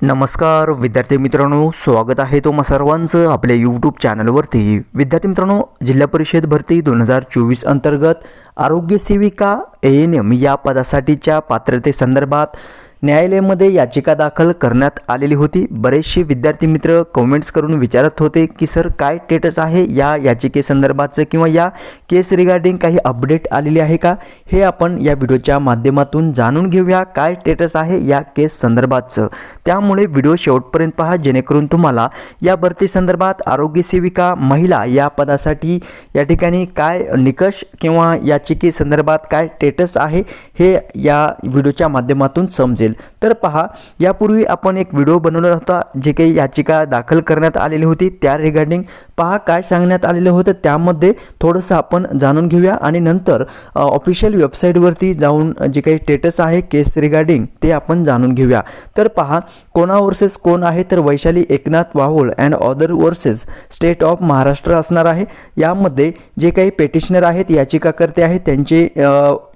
नमस्कार विद्यार्थी मित्रांनो स्वागत आहे तुम्हा सर्वांचं आपल्या यूट्यूब चॅनलवरती विद्यार्थी मित्रांनो जिल्हा परिषद भरती दोन हजार चोवीस अंतर्गत आरोग्य सेविका एन एम या पदासाठीच्या पात्रतेसंदर्भात न्यायालयामध्ये याचिका दाखल करण्यात आलेली होती. बरेचसे विद्यार्थी मित्र कमेंट्स करून विचारत होते की सर काय स्टेटस आहे या याचिकेसंदर्भाचं किंवा या केस रिगार्डिंग काही अपडेट आलेली आहे का? हे आपण या व्हिडिओच्या माध्यमातून जाणून घेऊया. काय स्टेटस आहे या केस संदर्भातचं त्यामुळे व्हिडिओ शेवटपर्यंत पहा जेणेकरून तुम्हाला या भरती संदर्भात आरोग्य सेविका महिला या पदासाठी या ठिकाणी काय निकष किंवा याचिके संदर्भात काय स्टेटस आहे हे या व्हिडिओच्या माध्यमातून समजेल. तर पहा यापूर्वी आपण एक व्हिडिओ बनवला होता जे काही याचिका दाखल करण्यात आलेली होती त्या रिगार्डिंग पहा काय सांगण्यात आलेलं होतं त्यामध्ये थोडंसं आपण जाणून घेऊया आणि नंतर ऑफिशियल वेबसाईटवरती जाऊन जे काही स्टेटस आहे केस रिगार्डिंग ते आपण जाणून घेऊया. तर पहा कोणा वर्सेस कोण आहे? तर Vaishali Eknath Wahul and other versus state of Maharashtra असणार आहे. यामध्ये जे काही पेटिशनर आहेत याचिकाकर्ते आहेत त्यांचे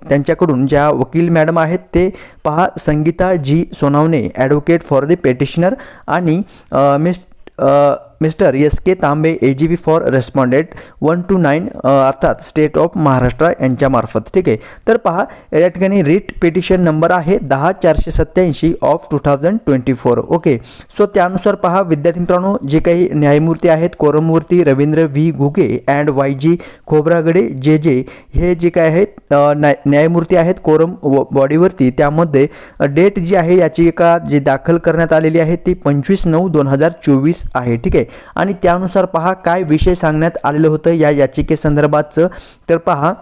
त्यांच्याकडून ज्या वकील मॅडम आहेत ते पहा Sangita ji Sonawane advocate for the petitioner आणि miss mister S K Tambe A G B for respondent one two nine अर्थात स्टेट ऑफ महाराष्ट्र यांच्यामार्फत ठीक आहे? तर पहा या ठिकाणी रिट पिटिशन नंबर आहे दहा चारशे सत्याऐंशी of two thousand twenty four okay so त्यानुसार पहा विद्यार्थी मित्रांनो जे काही न्यायमूर्ती आहेत कोरमूर्ती Ravindra V. Ghuge and Y G Khobragade जे जे हे जे काय आहेत न्याय न्यायमूर्ती आहेत कोरम बॉडीवरती त्यामध्ये डेट जी आहे याची एका जी दाखल करण्यात आलेली आहे ती पंचवीस नऊ दोन हजार चोवीस आहे. ठीक आहे? आणि त्यानुसार पहा काय विषय सांगण्यात आलेलं होतं या याचिकेसंदर्भातचं तर पहा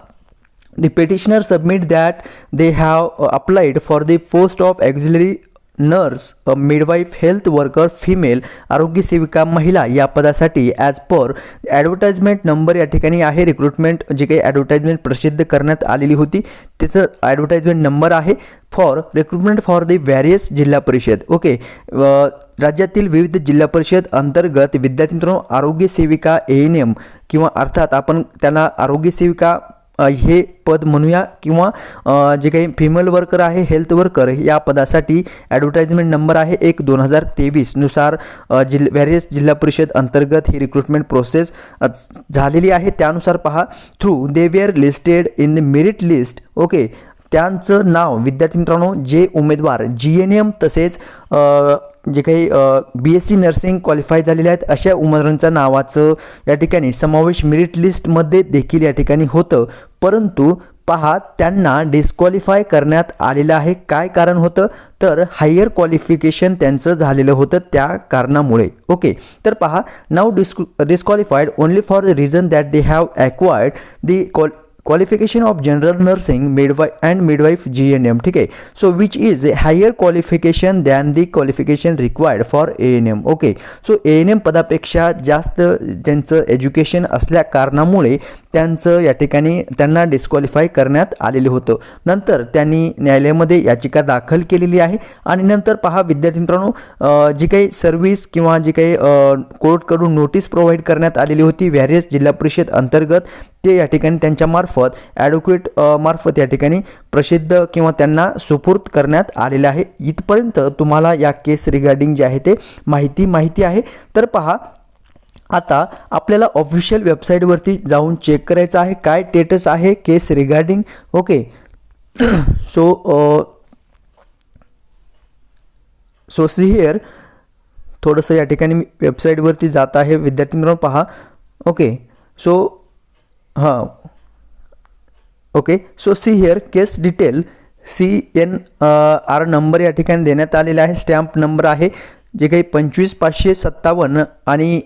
The petitioner submit that they have uh, applied for the post of auxiliary nurse midwife health worker female आरोग्य सेविका महिला या पदासाठी ॲज पर ॲडव्हर्टाइजमेंट नंबर या ठिकाणी आहे. रिक्रुटमेंट जी काही ॲडव्हर्टाइजमेंट प्रसिद्ध करण्यात आलेली होती त्याचं ॲडव्हर्टाइजमेंट नंबर आहे for recruitment for the various Zilla Parishad. Okay राज्यातील विविध जिल्हा परिषद अंतर्गत विद्यार्थी मित्रांनो आरोग्य सेविका ए एन एम किंवा अर्थात आपण त्याला आरोग्य सेविका हे पद म्हणूया किंवा जे काही फिमेल वर्कर आहे हेल्थ वर्कर या पदासाठी ॲडव्हर्टाइजमेंट नंबर आहे एक दोन हजार तेवीसनुसार जिल व्हॅरियस जिल्हा परिषद अंतर्गत ही रिक्रुटमेंट प्रोसेस झालेली आहे. त्यानुसार पहा through they were listed in the merit list okay त्यांचं नाव विद्यार्थी मित्रांनो जे उमेदवार जी एन एम तसेच जे काही B S C nursing qualify झालेले आहेत अशा उमेदवारांच्या नावाचं या ठिकाणी समावेश मेरिट लिस्टमध्ये देखील या ठिकाणी होतं. परंतु पहा त्यांना डिस्क्वालिफाय करण्यात आलेलं आहे. काय कारण होतं? तर हायर क्वालिफिकेशन त्यांचं झालेलं होतं त्या कारणामुळे. ओके? तर पहा नाव dis disqualified only for the reason that they have acquired the qual qualification of general nursing midwife and midwife G N M ठीक आहे so which is a higher qualification than the qualification required for A N M okay so A N M पदापेक्षा जास्त त्यांचं education असल्या कारणामुळे त्यांचं या ठिकाणी त्यांना डिस्क्वालिफाय करण्यात आलेलं होतं. नंतर त्यांनी न्यायालयामध्ये याचिका दाखल केलेली आहे. आणि नंतर पहा विद्यार्थी मित्रांनो जी काही सर्व्हिस किंवा जी काही कोर्टकडून नोटीस प्रोव्हाइड करण्यात आलेली होती व्हॅरियस जिल्हा परिषद अंतर्गत ते या ठिकाणी त्यांच्यामार्फत ॲडव्होकेट मार्फत या ठिकाणी प्रसिद्ध किंवा त्यांना सुपूर्द करण्यात आलेलं आहे. इथपर्यंत तुम्हाला या केस रिगार्डिंग जे आहे ते माहिती माहिती आहे. तर पहा आता आपल्याला ऑफिशियल वेबसाईटवरती जाऊन चेक करायचं आहे काय स्टेटस आहे case regarding okay so so see here थोडंसं या ठिकाणी मी वेबसाईटवरती जात आहे विद्यार्थी मित्रांनो पहा ओके सो हां okay so see here case detail C N R number या ठिकाणी देण्यात आलेला आहे स्टॅम्प नंबर आहे जे काही पंचवीस पाचशे सत्तावन्न आणि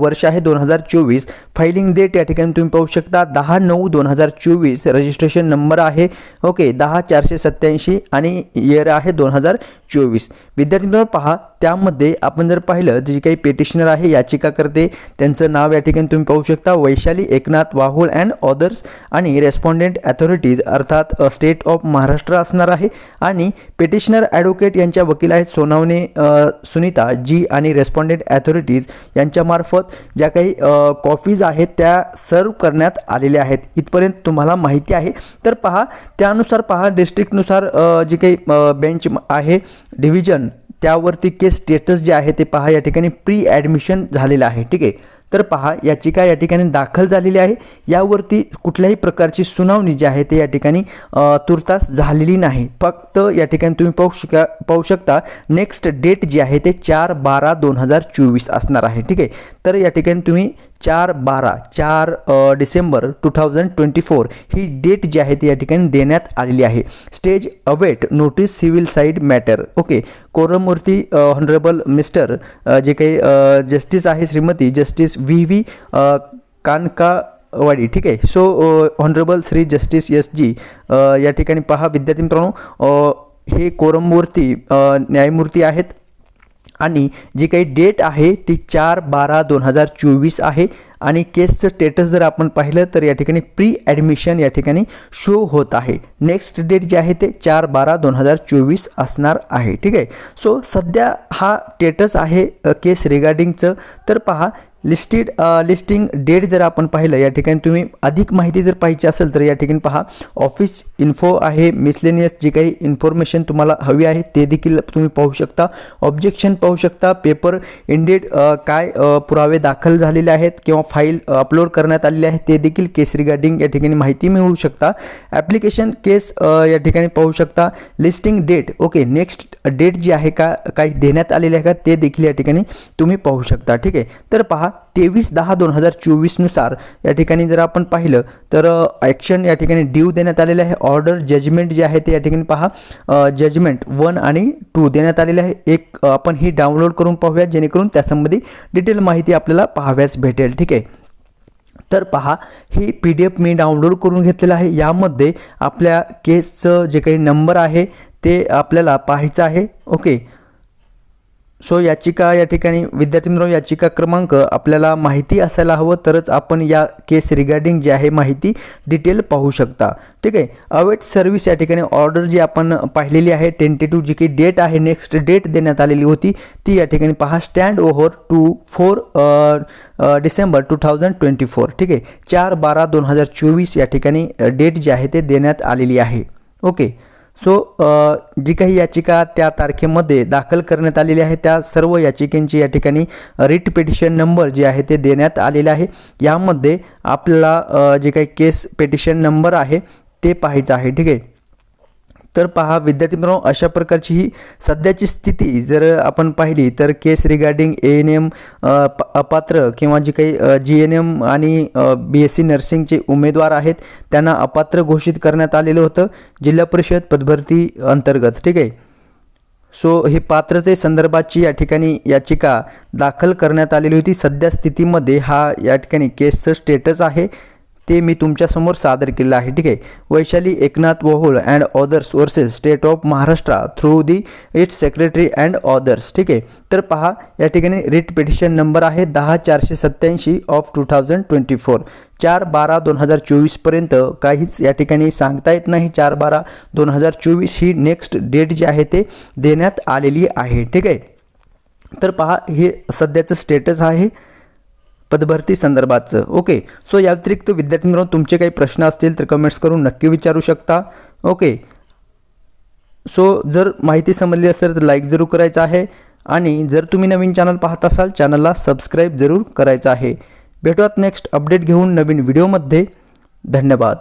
वर्ष आहे दोन हजार चोवीस. फायलिंग डेट या ठिकाणी तुम्ही पाहू शकता. दहा नऊ दोन हजार चोवीस रजिस्ट्रेशन नंबर आहे. ओके दहा चारशे सत्याऐंशी आणि इयर आहे दोन हजार चोवीस. विद्यार्थी मित्रांनो पहा त्यामध्ये आपण जर पाहिलं जे काही पेटिशनर आहे याचिकाकर्ते त्यांचं नाव या ठिकाणी तुम्ही पाहू शकता. वैशाली एकनाथ वाहुळ अँड ऑदर्स आणि रेस्पॉन्डेंट ॲथॉरिटीज अर्थात स्टेट ऑफ महाराष्ट्र असणार आहे. आणि पेटिशनर ॲडव्होकेट यांच्या वकील आहेत सोनावणे सुनीता जी आणि रेस्पॉन्डेंट ॲथॉरिटीज यांच्यामार्फत ज्या काही कॉपीज आहेत त्या सर्व करण्यात आलेल्या आहेत. इथपर्यंत तुम्हाला माहिती आहे. तर पहा त्यानुसार पहा डिस्ट्रिक्टनुसार जी काही बेंच आहे डिव्हिजन त्यावरती केस स्टेटस जे आहे ते पहा. या ठिकाणी प्री ॲडमिशन झालेलं आहे. ठीक आहे? तर पहा याचिका या ठिकाणी दाखल झालेली आहे. यावरती कुठल्याही प्रकारची सुनावणी जी आहे ते या ठिकाणी तुर्तास झालेली नाही. फक्त या ठिकाणी तुम्ही पाहू शका पाहू शकता नेक्स्ट डेट जी आहे ते चार बारा दोन हजार चोवीस असणार आहे. ठीक आहे? तर या ठिकाणी तुम्ही चार बारा चार December two thousand twenty four ही डेट जी आहे ती या ठिकाणी देण्यात आलेली आहे. Stage await notice civil side matter okay कोरमूर्ती honourable mister जे काही जस्टिस आहे Shrimati justice V V Kankawadi ठीक आहे? So honourable Shri justice S G या ठिकाणी पहा विद्यार्थी मित्रांनो हे कोरमवरती न्यायमूर्ती आहेत आणि जी काही डेट आहे ती चार बारा दोन हजार चोवीस आहे आणि केसचं स्टेटस जर आपण पाहिलं तर या ठिकाणी प्री ॲडमिशन या ठिकाणी शो होत आहे. नेक्स्ट डेट जे आहे ते चार बारा दोन हजार चोवीस असणार आहे ठीक आहे? सो सध्या हा स्टेटस आहे केस रिगार्डिंगचं तर पहा लिस्टेड लिस्टिंग डेट जर आपण पाहिलं या ठिकाणी तुम्ही अधिक माहिती जर पाहिजे असेल तर या ठिकाणी पहा. ऑफिस इन्फो आहे मिसलेनियस जी काही इन्फॉर्मेशन तुम्हाला हवी आहे ते देखील तुम्ही पाहू शकता. ऑब्जेक्शन पाहू शकता. पेपर इंडेड uh, काय uh, पुरावे दाखल झालेले आहेत किंवा फाईल अपलोड uh, करण्यात आलेली आहे ते देखील केस रिगार्डिंग या ठिकाणी माहिती मिळवू शकता. ॲप्लिकेशन केस या ठिकाणी पाहू शकता. Listing date okay next date जी आहे का काही देण्यात आलेली आहे का ते देखील या ठिकाणी तुम्ही पाहू शकता. ठीक आहे? तर पहा तेवीस दहा दोन हजार चोवीसनुसार या ठिकाणी जर आपण पाहिलं तर ॲक्शन या ठिकाणी ड्यू देण्यात आलेले आहे. ऑर्डर जजमेंट जे आहे ते या ठिकाणी पहा. जजमेंट वन आणि टू देण्यात आलेले आहे. एक आपण ही डाउनलोड करून पाहूया जेणेकरून त्यासंबंधी डिटेल माहिती आपल्याला पाहाव्यास भेटेल. ठीक आहे? तर पहा हे पी डी एफ मी डाउनलोड करून घेतलेलं आहे. यामध्ये आपल्या केसचं जे काही नंबर आहे ते आपल्याला पाहायचं आहे. ओके सो याचिका या ठिकाणी विद्यार्थी मित्रांनो याचिका क्रमांक आपल्याला माहिती असायला हवं तरच आपण या केस रिगार्डिंग जी आहे माहिती डिटेल पाहू शकता. ठीक आहे? अवेट सर्व्हिस या ठिकाणी ऑर्डर जी आपण पाहिलेली आहे टेंटेटिव्ह जी काही डेट आहे नेक्स्ट डेट देण्यात आलेली होती ती या ठिकाणी पहा stand over two four December two thousand twenty four ठीक आहे? चार बारा दोन हजार चोवीस या ठिकाणी डेट जी आहे ते देण्यात आलेली आहे. ओके? सो जी काही याचिका त्या तारखेमध्ये दाखल करण्यात आलेली आहे त्या सर्व याचिकेंची या ठिकाणी रिट पिटिशन नंबर जे आहे ते देण्यात आलेले आहे. यामध्ये आपल्याला जे काही केस पेटिशन नंबर आहे ते पाहायचं आहे. ठीक आहे? तर पहा विद्यार्थी मित्रांनो अशा प्रकारची ही सध्याची स्थिती जर आपण पाहिली तर case regarding A N M अपात्र किंवा जी काही जी एन एम आणि बी एस सी नर्सिंगचे उमेदवार आहेत त्यांना अपात्र घोषित करण्यात आलेलं होतं जिल्हा परिषद पदभरती अंतर्गत. ठीक आहे? सो ही पात्रते संदर्भाची या ठिकाणी याचिका दाखल करण्यात आलेली होती. सध्या स्थितीमध्ये हा या ठिकाणी केसचं स्टेटस आहे. ते मी तुमच्यासमोर सादर केलं आहे. ठीक आहे. Vaishali Eknath Wahul and others versus state of Maharashtra through the its secretary and others ठीक आहे. तर पहा या ठिकाणी रिट पिटिशन नंबर आहे दहा चारशे सत्याऐंशी of two thousand twenty four चार बारा दोन हजार चोवीसपर्यंत काहीच या ठिकाणी सांगता येत नाही. चार बारा दोन हजार चोवीस ही नेक्स्ट डेट जी आहे ते देण्यात आलेली आहे. ठीक आहे. तर पहा हे सध्याचं स्टेटस आहे. पदभरती संदर्भातचं ओके सो या व्यतिरिक्त विद्यार्थी मित्रांनो तुमचे काही प्रश्न असतील तर कमेंट्स करून नक्की विचारू शकता. ओके सो जर माहिती समजली असेल तर लाईक जरूर करायचं आहे. आणि जर तुम्ही नवीन चॅनल पाहत असाल चॅनलला सबस्क्राईब जरूर करायचं आहे. भेटूयात नेक्स्ट अपडेट घेऊन नवीन व्हिडिओमध्ये धन्यवाद.